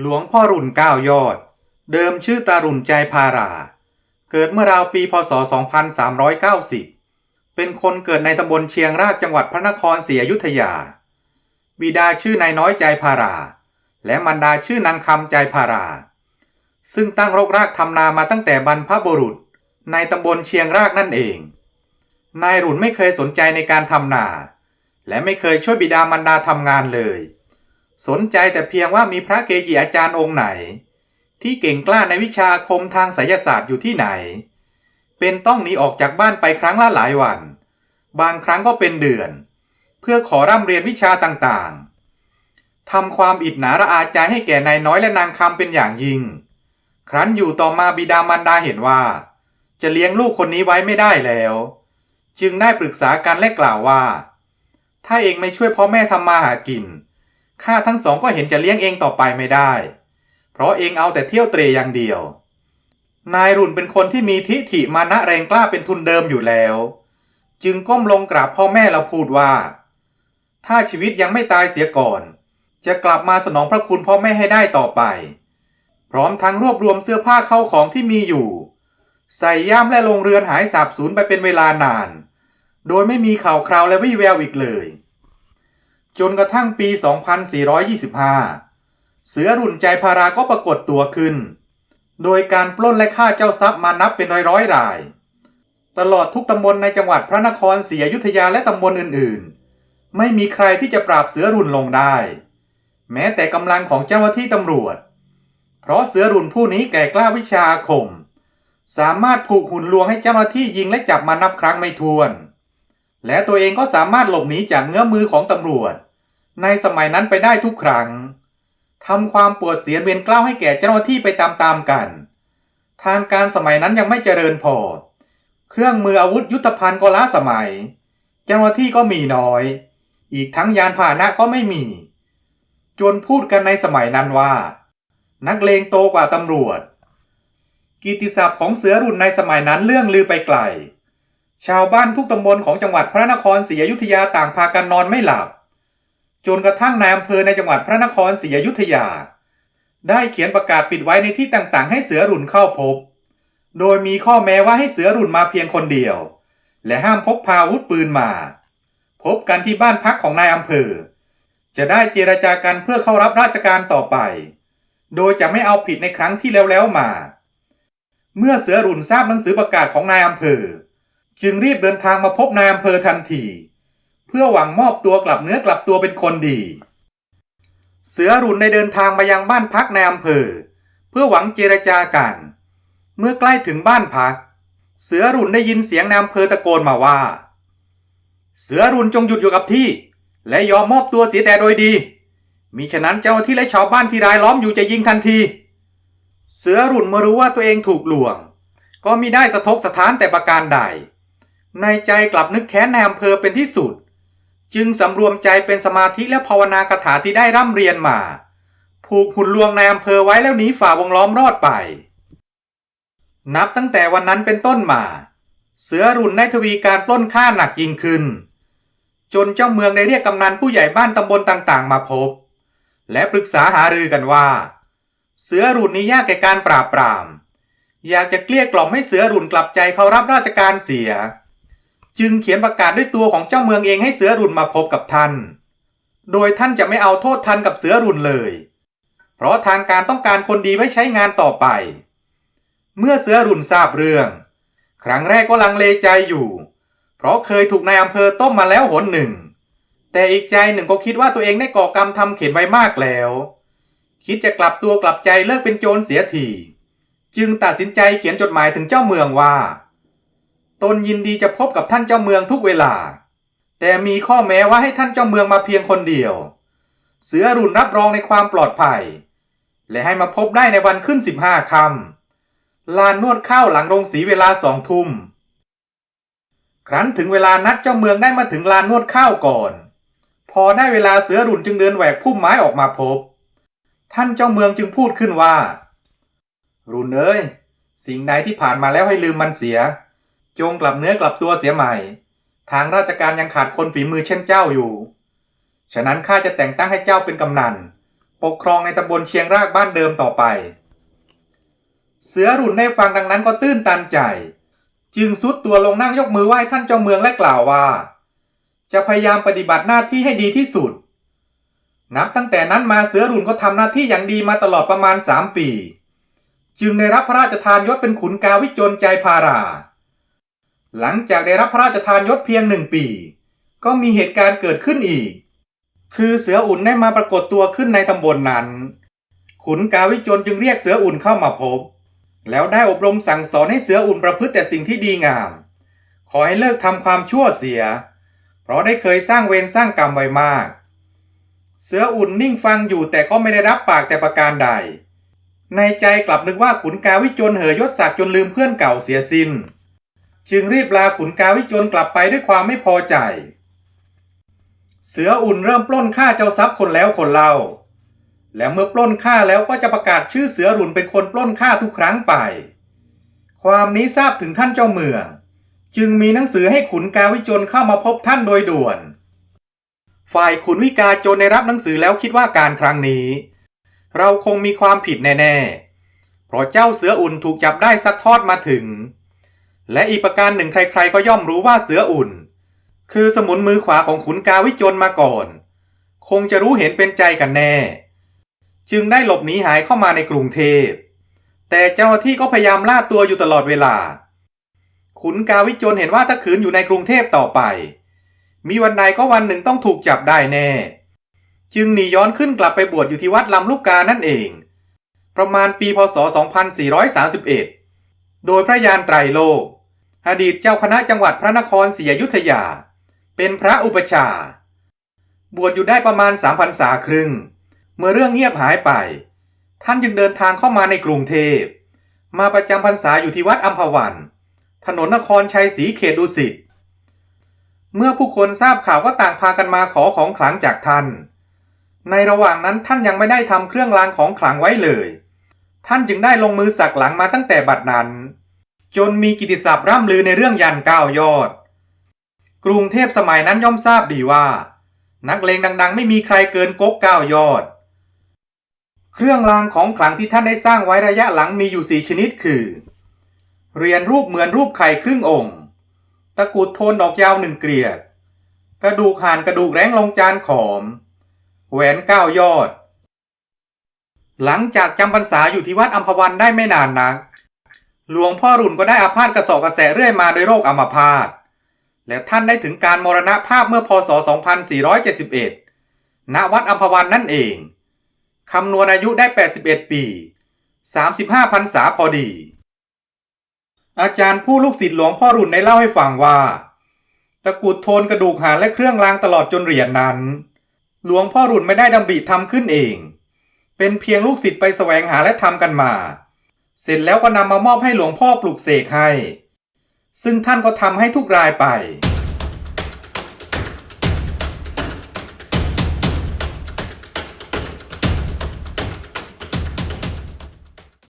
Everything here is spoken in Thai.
หลวงพ่อรุ่นเก้ายอด เดิมชื่อตารุ่นใจพารา เกิดเมื่อราวปีพศ 2390 เป็นคนเกิดในตำบลเชียงรากจังหวัดพระนครศรีอยุธยา บิดาชื่อนายน้อยใจพารา และมารดาชื่อนางคำใจพารา ซึ่งตั้งรกรากทำนามาตั้งแต่บรรพบุรุษ ในตำบลเชียงรากนั่นเอง นายรุ่นไม่เคยสนใจในการทำนา และไม่เคยช่วยบิดามารดาทำงานเลย สนใจแต่เพียงว่ามีพระเกจิอาจารย์องค์ไหน ที่เก่งกล้าในวิชาคมทางไสยศาสตร์อยู่ที่ไหน เป็นต้องหนีออกจากบ้านไปครั้งละหลายวัน บางครั้งก็เป็นเดือน เพื่อขอร่ำเรียนวิชาต่างๆทำความอิจฉาระอาใจให้แก่นายน้อยและนางคำเป็นอย่างยิ่ง ครั้นอยู่ต่อมาบิดามารดาเห็นว่า จะเลี้ยงลูกคนนี้ไว้ไม่ได้แล้ว จึงได้ปรึกษากันและกล่าวว่า ถ้าเองไม่ช่วยพ่อแม่ทำมาหากิน ข้าทั้งสองก็เห็นจะเลี้ยงเองต่อไปไม่ได้ เพราะเองเอาแต่เที่ยวเตรอย่างเดียว นายรุ่นเป็นคนที่มีทิฐิมานะแรงกล้าเป็นทุนเดิมอยู่แล้ว จึงก้มลงกราบพ่อแม่แล้วพูดว่า ถ้าชีวิตยังไม่ตายเสียก่อน จะกลับมาสนองพระคุณพ่อแม่ให้ได้ต่อไป พร้อมทั้งรวบรวมเสื้อผ้าเข้าของที่มีอยู่ ใส่ย่ามและลงเรือนหายสาบสูญไปเป็นเวลานาน โดยไม่มีข่าวคราวและวี่แววอีกเลย จนกระทั่งปี 2425 เสือรุ่นใจพาราก็ปรากฏตัวขึ้น โดยการปล้นและฆ่าเจ้าทรัพย์มานับเป็นร้อยๆราย ตลอดทุกตำบลในจังหวัดพระนครศรีอยุธยาและตำบลอื่นๆ ไม่มีใครที่จะปราบเสือรุ่นลงได้ แม้แต่กำลังของเจ้าหน้าที่ตำรวจ เพราะเสือรุ่นผู้นี้แก่กล้าวิชาอาคม สามารถผูกหุ่นลวงให้เจ้าหน้าที่ยิงและจับมานับครั้งไม่ถ้วน และตัวเองก็สามารถหลบหนีจากเงื้อมือของตำรวจ ในสมัยนั้นไปได้ทุกครั้งทำความปวดเสียเวียนกล้าวให้แก่เจ้าหน้าที่ไปตามๆกัน ทางการสมัยนั้นยังไม่เจริญพอ เครื่องมืออาวุธยุทธภัณฑ์ก็ล้าสมัย เจ้าหน้าที่ก็มีน้อย อีกทั้งยานพาหนะก็ไม่มี จนพูดกันในสมัยนั้นว่า นักเลงโตกว่าตำรวจ กิตติศัพท์ของเสือรุ่นในสมัยนั้นเรื่องลือไปไกล ชาวบ้านทุกตำบลของจังหวัดพระนครศรีอยุธยาต่างพากันนอนไม่หลับ จนกระทั่งนายอำเภอในจังหวัดพระนครศรีอยุธยา ได้เขียนประกาศปิดไว้ในที่ต่างๆ ให้เสือรุ่นเข้าพบ โดยมีข้อแม้ว่าให้เสือรุ่นมาเพียงคนเดียว และห้ามพกพาอาวุธปืนมา พบกันที่บ้านพักของนายอำเภอ จะได้เจรจากันเพื่อเข้ารับราชการต่อไป โดยจะไม่เอาผิดในครั้งที่แล้วๆมา เมื่อเสือรุ่นทราบหนังสือประกาศของนายอำเภอ จึงรีบเดินทางมาพบนายอำเภอทันที เพื่อหวังมอบตัวกลับเนื้อกลับตัวเป็นคนดี เสือรุ่นได้เดินทางมายังบ้านพักในอำเภอ เพื่อหวังเจรจากัน เมื่อใกล้ถึงบ้านพัก เสือรุ่นได้ยินเสียงนายอำเภอตะโกนมาว่า เสือรุ่นจงหยุดอยู่กับที่ และยอมมอบตัวเสียแต่โดยดี มิฉะนั้นเจ้าที่และชาวบ้านที่รายล้อมอยู่จะยิงทันที เสือรุ่นเมื่อรู้ว่าตัวเองถูกลวง ก็มิได้สะทกสะท้านแต่ประการใด ในใจกลับนึกแค้นในอำเภอเป็นที่สุด จึงสำรวมใจเป็นสมาธิและภาวนากถาที่ได้ร่ำเรียนมา ผูกหุ่นลวงในอำเภอไว้แล้วหนีฝ่าวงล้อมรอดไป นับตั้งแต่วันนั้นเป็นต้นมา เสือรุ่นได้ทวีการปล้นฆ่าหนักยิ่งขึ้น จนเจ้าเมืองได้เรียกกำนันผู้ใหญ่บ้านตำบลต่างๆ มาพบ และปรึกษาหารือกันว่า เสือรุ่นนี้ยากแก่การปราบปราม อยากจะเกลี้ยกล่อมให้เสือรุ่นกลับใจเขารับราชการเสีย จึงเขียนประกาศด้วยตัวของเจ้าเมืองเองให้เสือรุ่นมาพบกับท่าน โดยท่านจะไม่เอาโทษทันกับเสือรุ่นเลย เพราะทางการต้องการคนดีไว้ใช้งานต่อไป เมื่อเสือรุ่นทราบเรื่อง ครั้งแรกก็ลังเลใจอยู่ เพราะเคยถูกนายอำเภอต้มมาแล้วหนหนึ่ง แต่อีกใจหนึ่งก็คิดว่าตัวเองได้ก่อกรรมทำเข็นไว้มากแล้ว คิดจะกลับตัวกลับใจเลิกเป็นโจรเสียที จึงตัดสินใจเขียนจดหมายถึงเจ้าเมืองว่า ตนยินดีจะพบกับท่านเจ้าเมืองทุกเวลา แต่มีข้อแม้ว่าให้ท่านเจ้าเมืองมาเพียงคนเดียว เสือรุ่นรับรองในความปลอดภัย และให้มาพบได้ในวันขึ้นสิบห้าค่ำลานนวดข้าวหลังโรงสีเวลาสองทุ่มครั้นถึงเวลานัดเจ้าเมืองได้มาถึงลานนวดข้าวก่อน พอได้เวลาเสือรุ่นจึงเดินแหวกพุ่มไม้ออกมาพบ ท่านเจ้าเมืองจึงพูดขึ้นว่า รุ่นเอ้ยสิ่งใดที่ผ่านมาแล้วให้ลืมมันเสีย จงกลับเนื้อกลับตัวเสียใหม่ ทางราชการยังขาดคนฝีมือเช่นเจ้าอยู่ ฉะนั้นข้าจะแต่งตั้งให้เจ้าเป็นกำนัน ปกครองในตำบลเชียงรากบ้านเดิมต่อไป เสือรุ่นได้ฟังดังนั้นก็ตื้นตันใจ จึงสุดตัวลงนั่งยกมือไหว้ท่านเจ้าเมืองและกล่าวว่า จะพยายามปฏิบัติหน้าที่ให้ดีที่สุด นับตั้งแต่นั้นมาเสือรุ่นก็ทำหน้าที่อย่างดีมาตลอดประมาณ3ปี จึงได้รับพระราชทานยศเป็นขุนกาวิจนใจพารา หลังจากได้รับพระราชทานยศเพียงหนึ่งปี ก็มีเหตุการณ์เกิดขึ้นอีก คือเสืออุ่นได้มาปรากฏตัวขึ้นในตำบลนนั้น ขุนกาวิจนจึงเรียกเสืออุ่นเข้ามาพบ แล้วได้อบรมสั่งสอนให้เสืออุ่นประพฤติแต่สิ่งที่ดีงาม ขอให้เลิกทำความชั่วเสีย เพราะได้เคยสร้างเวรสร้างกรรมไว้มาก เสืออุ่นนิ่งฟังอยู่แต่ก็ไม่ได้รับปากแต่ประการใด ในใจกลับนึกว่าขุนกาวิจนเหยยศศักดิ์จนลืมเพื่อนเก่าเสียสิ้น จึงรีบลาขุนกาวิจนกลับไปด้วยความไม่พอใจ เสืออุ่นเริ่มปล้นฆ่าเจ้าทรัพย์คนแล้วคนเล่า และเมื่อปล้นฆ่าแล้วก็จะประกาศชื่อเสือรุ่นเป็นคนปล้นฆ่าทุกครั้งไป ความนี้ทราบถึงท่านเจ้าเมือง จึงมีหนังสือให้ขุนกาวิจนเข้ามาพบท่านโดยด่วน ฝ่ายขุนวิกาโจนได้รับหนังสือแล้วคิดว่าการครั้งนี้ เราคงมีความผิดแน่ๆเพราะเจ้าเสืออุ่นถูกจับได้ซักทอดมาถึง และอีกประการหนึ่งใครๆก็ย่อมรู้ว่าเสืออุ่น คือสมุนมือขวาของขุนกาวิจนมาก่อน คงจะรู้เห็นเป็นใจกันแน่ จึงได้หลบหนีหายเข้ามาในกรุงเทพ แต่เจ้าหน้าที่ก็พยายามล่าตัวอยู่ตลอดเวลา ขุนกาวิจนเห็นว่าถ้าขืนอยู่ในกรุงเทพต่อไป มีวันใดก็วันหนึ่งต้องถูกจับได้แน่ จึงหนีย้อนขึ้นกลับไปบวชอยู่ที่วัดลำลูกกานั่นเอง ประมาณปีพศ 2431 โดยพระยานไตรโลก อดีตเจ้าคณะจังหวัดพระนครศรีอยุธยา เป็นพระอุปชา บวชอยู่ได้ประมาณ3พรรษาครึ่ง เมื่อเรื่องเงียบหายไป ท่านจึงเดินทางเข้ามาในกรุงเทพ มาประจำพรรษาอยู่ที่วัดอัมพวัน ถนนนครชัยศรีเขตดุสิต เมื่อผู้คนทราบข่าวก็ต่างพากันมาขอของขลังจากท่าน ในระหว่างนั้นท่านยังไม่ได้ทำเครื่องรางของขลังไว้เลย ท่านจึงได้ลงมือสักหลังมาตั้งแต่บัดนั้น จนมีกิติศัพท์ร่ำลือในเรื่องยันเก้ายอด กรุงเทพสมัยนั้นย่อมทราบดีว่า นักเลงดัง ๆ ไม่มีใครเกินก๊กเก้ายอด เครื่องรางของขลังที่ท่านได้สร้างไว้ระยะหลังมีอยู่สี่ชนิดคือเรียญรูปเหมือนรูปไข่ครึ่งองค์ ตะกุดโทนดอกยาวหนึ่งเกลียด กระดูกห่านกระดูกแร้งลงจานขอม แหวนเก้ายอด หลังจากจำพรรษาอยู่ที่วัดอัมพวันได้ไม่นานนัก หลวงพ่อรุ่นก็ได้อาพาธกระสอบกระแสเรื่อยมาโดยโรคอัมพาต และท่านได้ถึงการมรณภาพเมื่อพศ 2471 ณ วัดอัมพวันนั่นเอง คำนวณอายุได้ 81 ปี 35พรรษาพอดี อาจารย์ผู้ลูกศิษย์หลวงพ่อรุ่นได้เล่าให้ฟังว่า ตะกุดโทนกระดูกหานและเครื่องรางตลอดจนเหรียญนนั้น หลวงพ่อรุ่นไม่ได้ดำริทำขึ้นเอง เป็นเพียงลูกศิษย์ไปแสวงหาและทำกันมา เสร็จแล้วก็นำมามอบให้หลวงพ่อปลุกเสกให้ ซึ่งท่านก็ทำให้ทุกรายไป